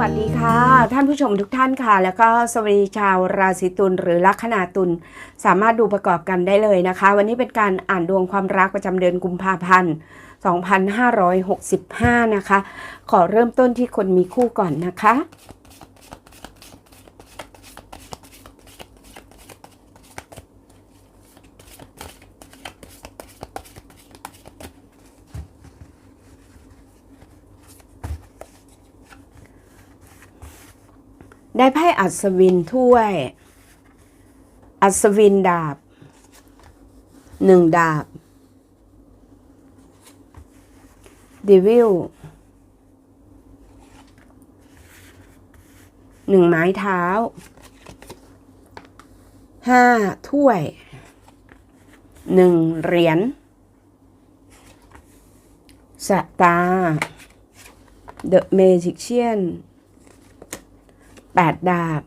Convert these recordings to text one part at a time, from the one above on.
วัสดีค่ะ ท่านผู้ชมทุกท่านค่ะ แล้วก็สวัสดีชาวราศีตุลหรือลัคนาตุลสามารถดูประกอบกันได้เลยนะคะ วันนี้เป็นการอ่านดวงความรักประจำเดือนกุมภาพันธ์ 2565 นะคะ ขอเริ่มต้นที่คนมีคู่ก่อนนะคะ ได้ไพ่อัศวินถ้วย อัศวินดาบหนึ่งดาบดิวิลหนึ่งไม้เท้าห้าถ้วยหนึ่งเหรียญสตาร์เดอะเมจิเชียน แปดดาบ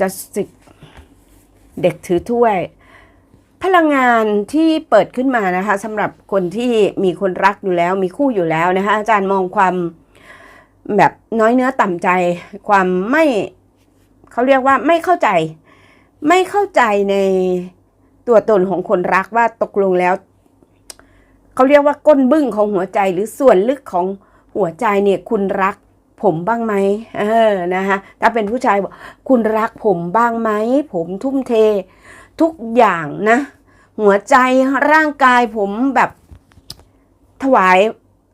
จัสติกเด็กถือถ้วย พลังงานที่เปิดขึ้นมานะคะสำหรับคนที่มีคนรักอยู่แล้ว มีคู่อยู่แล้วนะคะอาจารย์มองความแบบน้อยเนื้อต่ำใจ ความไม่เขาเรียกว่าไม่เข้าใจ ไม่เข้าใจในตัวตนของคนรักว่าตกลงแล้วเขาเรียกว่าก้นบึ้งของหัวใจหรือส่วนลึกของหัวใจเนี่ยคุณรัก ผมบ้างไหมเออนะคะถ้าเป็นผู้ชายบอกคุณรักผมบ้างไหมผมทุ่มเท ทุกอย่างนะ หัวใจร่างกายผมแบบถวาย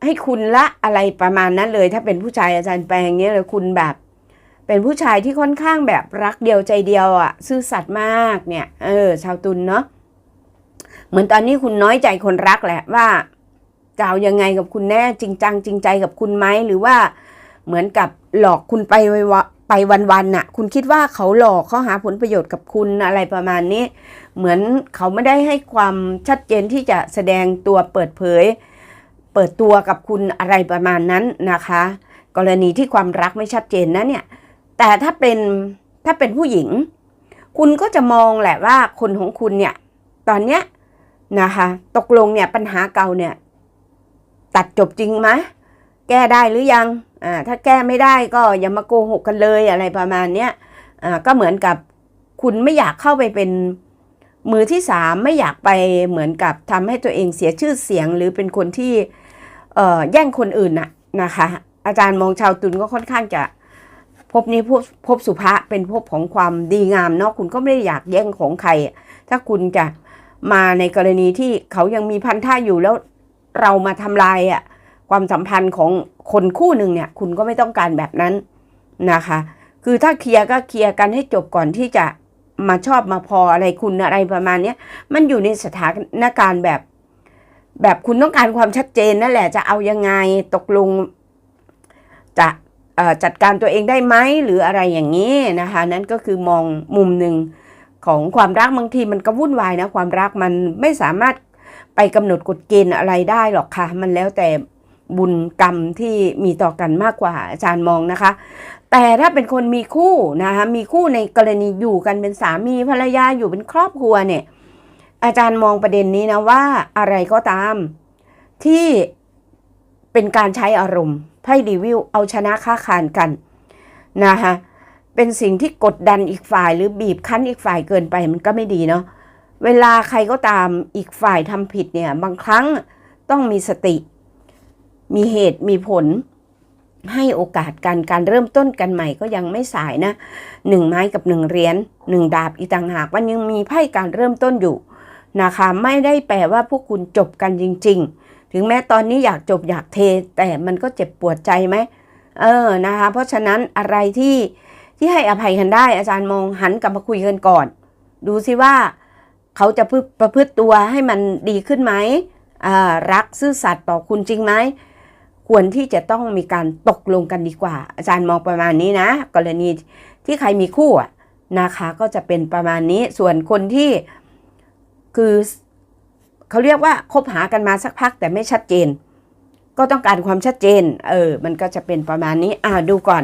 ให้คุณละอะไรประมาณนั้นเลย ถ้าเป็นผู้ชายอาจารย์แปลงเนี้ยเลยคุณแบบ เป็นผู้ชายที่ค่อนข้างแบบรักเดียวใจเดียวอะ่ะ ซื่อสัตย์มากเนี่ย เออ ชาวตุลเนาะเหมือนตอนนี้คุณน้อยใจคนรักแหละว่าจะเอายังไงกับคุณแน่จริงจังจริงใจกับคุณไหมหรือว่า เหมือนกับหลอกคุณไปวะไปวันๆน่ะ คุณคิดว่าเขาหลอกเขาหาผลประโยชน์กับคุณอะไรประมาณนี้ เหมือนเขาไม่ได้ให้ความชัดเจนที่จะแสดงตัวเปิดเผย เปิดตัวกับคุณอะไรประมาณนั้นนะคะ กรณีที่ความรักไม่ชัดเจนนะเนี่ย แต่ถ้าเป็นถ้าเป็นผู้หญิง คุณก็จะมองแหละว่าคนของคุณเนี่ย ตอนเนี้ยนะคะ ตกลงเนี่ยปัญหาเก่าเนี่ย ตัดจบจริงไหมแก้ได้หรือยัง อ่าถ้าแก้ไม่ได้ก็อย่ามาโกหกกันเลยอะไรประมาณเนี้ยอ่าก็เหมือนกับคุณไม่อยากเข้าไปเป็นมือที่สามไม่อยากไปเหมือนกับทำให้ตัวเองเสียชื่อเสียง หรือเป็นคนที่เอ่อแย่งคนอื่นน่ะนะคะ อาจารย์มองชาวตุลก็ค่อนข้างจะพบนี้พบพบสุภะเป็นพบของความดีงามเนาะคุณก็ไม่ได้อยากแย่งของใคร ถ้าคุณจะมาในกรณีที่เขายังมีพันธะอยู่แล้วเรามาทำลายอะ ความสัมพันธ์ของคนคู่หนึ่งเนี่ย คุณก็ไม่ต้องการแบบนั้นนะคะ คือถ้าเคลียร์ก็เคลียร์กันให้จบก่อนที่จะมาชอบมาพออะไรคุณอะไรประมาณเนี้ยมันอยู่ในสถานการณ์แบบ แบบคุณต้องการความชัดเจนนั่นแหละจะเอายังไงตกลงจะจัดการตัวเองได้ไหมหรืออะไรอย่างนี้นะคะ นั่นก็คือมองมุมหนึ่งของความรักบางทีมันก็วุ่นวายนะความรักมันไม่สามารถไปกำหนดกฎเกณฑ์อะไรได้หรอกค่ะ มันแล้วแต่ บุญกรรมที่มีต่อกันมากกว่าอาจารย์มองนะคะ แต่ถ้าเป็นคนมีคู่นะคะมีคู่ในกรณีอยู่กันเป็นสามีภรรยาอยู่เป็นครอบครัวเนี่ย อาจารย์มองประเด็นนี้นะว่าอะไรก็ตามที่เป็นการใช้อารมณ์ไพ่รีวิวเอาชนะค้าขานกันนะคะเป็นสิ่งที่กดดันอีกฝ่ายหรือบีบคั้นอีกฝ่ายเกินไปมันก็ไม่ดีเนาะเวลาใครก็ตามอีกฝ่ายทำผิดเนี่ยบางครั้งต้องมีสติ มีเหตุมีผลให้โอกาสกันการเริ่มต้นกันใหม่ก็ยังไม่สายนะหนึ่งไม้กับหนึ่งเหรียญหนึ่งดาบอีต่างหากมันยังมีไพ่การเริ่มต้นอยู่นะคะไม่ได้แปลว่าพวกคุณจบกันจริง ๆ ถึงแม้ตอนนี้อยากจบอยากเท แต่มันก็เจ็บปวดใจไหมเออนะคะเพราะฉะนั้นอะไรที่ที่ให้อภัยกันได้ อาจารย์มองหันกลับมาคุยกันก่อน ดูซิว่าเขาจะประพฤติตัวให้มันดีขึ้นไหมรักซื่อสัตย์ต่อคุณจริงไหม ควรที่จะต้องมีการตกลงกันดีกว่า อาจารย์มองประมาณนี้นะ กรณีที่ใครมีคู่นะคะก็จะเป็นประมาณนี้ส่วนคนที่คือเขาเรียกว่าคบหากันมาสักพักแต่ไม่ชัดเจน ก็ต้องการความชัดเจน เออ มันก็จะเป็นประมาณนี้อ่าดูก่อน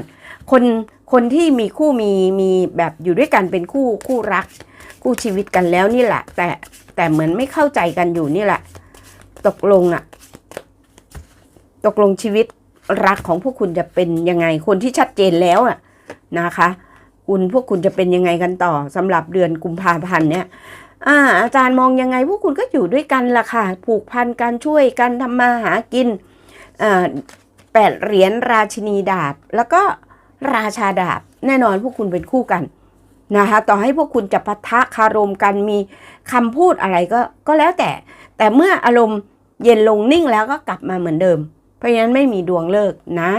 คนคนที่มีคู่มีมีแบบอยู่ด้วยกันเป็นคู่คู่รัก คู่ชีวิตกันแล้วนี่แหละ แต่แต่เหมือนไม่เข้าใจกันอยู่นี่แหละ ตกลงอะ ตกลงชีวิตรักของพวกคุณจะเป็นยังไง คนที่ชัดเจนแล้วอะนะคะ คุณพวกคุณจะเป็นยังไงกันต่อสำหรับเดือนกุมภาพันธ์เนี่ยอาอาจารย์มองยังไงพวกคุณก็อยู่ด้วยกันล่ะค่ะ ผูกพันกันช่วยกันทำมาหากินแปดเหรียญราชินีดาบ แล้วก็ราชาดาบ แน่นอนพวกคุณเป็นคู่กันนะคะต่อให้พวกคุณจะปะทะคารมกันมีคำพูดอะไรก็ก็แล้วแต่ แต่เมื่ออารมณ์เย็นลงนิ่งแล้วก็กลับมาเหมือนเดิม ราะฉะนั้นไม่มีดวงเลิกนะ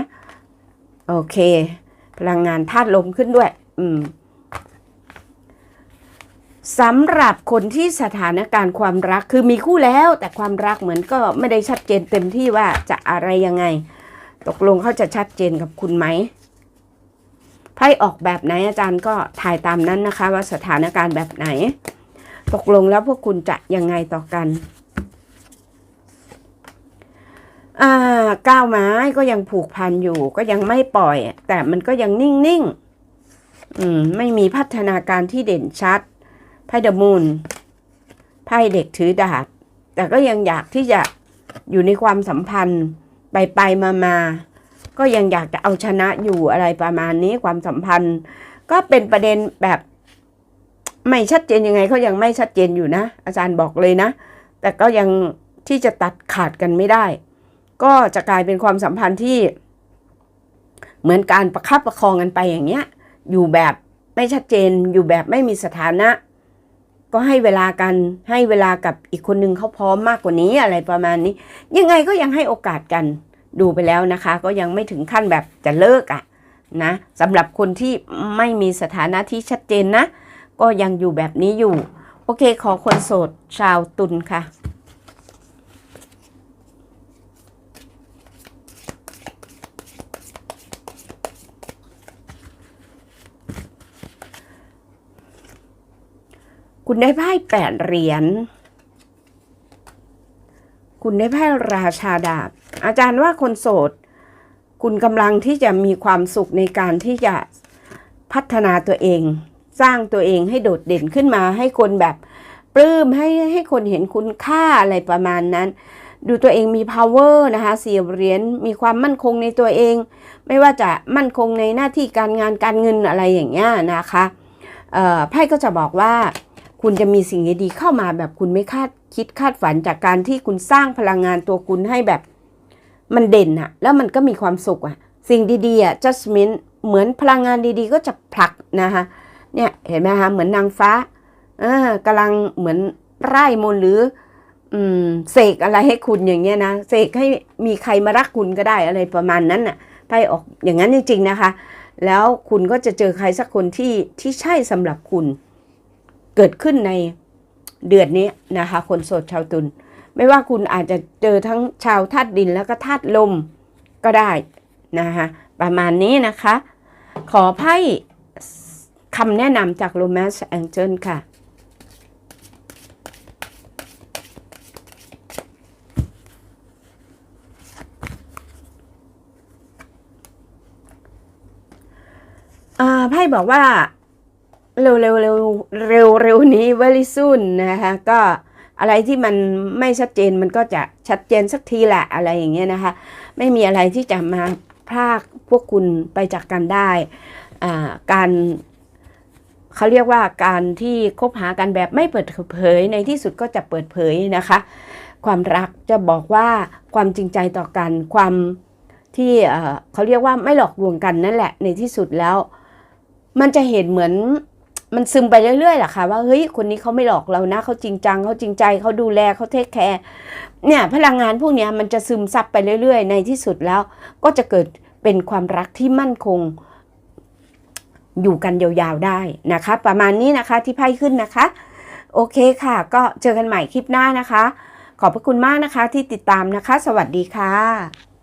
โอเค พลังงานธาตุลมขึ้นด้วย อืมสำหรับคนที่สถานการณ์ความรักคือมีคู่แล้ว แต่ความรักเหมือนก็ไม่ได้ชัดเจนเต็มที่ว่าจะอะไรยังไง ตกลงเขาจะชัดเจนกับคุณไหมไพ่ออกแบบไหนอาจารย์ก็ถ่ายตามนั้นนะคะ ว่าสถานการณ์แบบไหน ตกลงแล้วพวกคุณจะยังไงต่อกัน อ่าก้าวไม้ก็ยังผูกพันอยู่ ก็ยังไม่ปล่อย แต่มันก็ยังนิ่งๆอืมไม่มีพัฒนาการที่เด่นชัดไพ่เดมูนไพ่เด็กถือดาบแต่ก็ยังอยากที่จะอยู่ในความสัมพันธ์ไปไปมามาก็ยังอยากจะเอาชนะอยู่อะไรประมาณนี้ความสัมพันธ์ ก็เป็นประเด็นแบบไม่ชัดเจนยังไงเขายังไม่ชัดเจนอยู่นะ อาจารย์บอกเลยนะ แต่ก็ยังที่จะตัดขาดกันไม่ได้ ก็จะกลายเป็นความสัมพันธ์ที่ เหมือนการประคับประคองกันไปอย่างเงี้ย อยู่แบบไม่ชัดเจนอยู่แบบไม่มีสถานะ ก็ให้เวลากันให้เวลากับอีกคนนึงเขาพร้อมมากกว่านี้อะไรประมาณนี้ ยังไงก็ยังให้โอกาสกันดูไปแล้วนะคะ ก็ยังไม่ถึงขั้นแบบจะเลิกอะนะสำหรับคนที่ไม่มีสถานะที่ชัดเจนนะ ก็ยังอยู่แบบนี้อยู่ โอเคขอคนโสดชาวตุลค่ะ คุณได้ไพ่แปดเหรียญ คุณได้ไพ่ราชาดาบ อาจารย์ว่าคนโสด คุณกำลังที่จะมีความสุขในการที่จะพัฒนาตัวเอง สร้างตัวเองให้โดดเด่นขึ้นมา ให้คนแบบปลื้มให้ให้คนเห็นคุณค่าอะไรประมาณนั้น ดูตัวเองมี power นะคะเสียเหรียญมีความมั่นคงในตัวเอง ไม่ว่าจะมั่นคงในหน้าที่การงานการเงินอะไรอย่างเงี้ยนะคะไพ่ก็จะบอกว่า คุณจะมีสิ่งดีๆเข้ามาแบบคุณไม่คาดคิดคาดฝันจากการที่คุณสร้างพลังงานตัวคุณให้แบบ มันเด่นอะแล้วมันก็มีความสุขอะสิ่งดีๆอะ judgment เหมือนพลังงานดีๆ ก็จะผลักนะคะเนี่ยเห็นไหมคะเหมือนนางฟ้าเออกำลังเหมือนไร่มนหรืออืมเสกอะไรให้คุณอย่างเงี้ยนะเสกให้มีใครมารักคุณก็ได้อะไรประมาณนั้นน่ะไพ่ออกอย่างนั้นจริงๆนะคะ แล้วคุณก็จะเจอใครสักคนที่ที่ใช่สำหรับคุณ เกิดขึ้นในเดือนนี้นะคะ คนโสดชาวตุลไม่ว่าคุณอาจจะเจอทั้งชาวธาตุดินแล้วก็ธาตุลมก็ได้นะคะประมาณนี้นะคะ ขอไพ่คำแนะนำจาก Romance Angel ค่ะ ไพ่บอกว่า เร็วเร็วเร็วเร็วเร็วนี้ very soon นะคะก็อะไรที่มันไม่ชัดเจนมันก็จะชัดเจนสักทีแหละอะไรอย่างเงี้ยนะคะ ไม่มีอะไรที่จะมาพรากพวกคุณไปจากกันได้การเขาเรียกว่าการที่คบหากันแบบไม่เปิดเผยในที่สุดก็จะเปิดเผยนะคะ ความรักจะบอกว่าความจริงใจต่อกันความที่เอ่อเขาเรียกว่าไม่หลอกลวงกันนั่นแหละในที่สุดแล้ว มันจะเห็นเหมือน มันซึมไปเรื่อยๆแหละค่ะว่าเฮ้ยคนนี้เขาไม่หลอกเรานะเขาจริงจังเขาจริงใจเขาดูแลเขาเทคแคร์เนี่ยพลังงานพวกนี้มันจะซึมซับไปเรื่อย ๆ ในที่สุดแล้ว ก็จะเกิดเป็นความรักที่มั่นคง อยู่กันยาวๆได้นะคะ ประมาณนี้นะคะที่ไพ่ขึ้นนะคะ โอเคค่ะ ก็เจอกันใหม่คลิปหน้านะคะ ขอบพระคุณมากนะคะที่ติดตามนะคะ สวัสดีค่ะ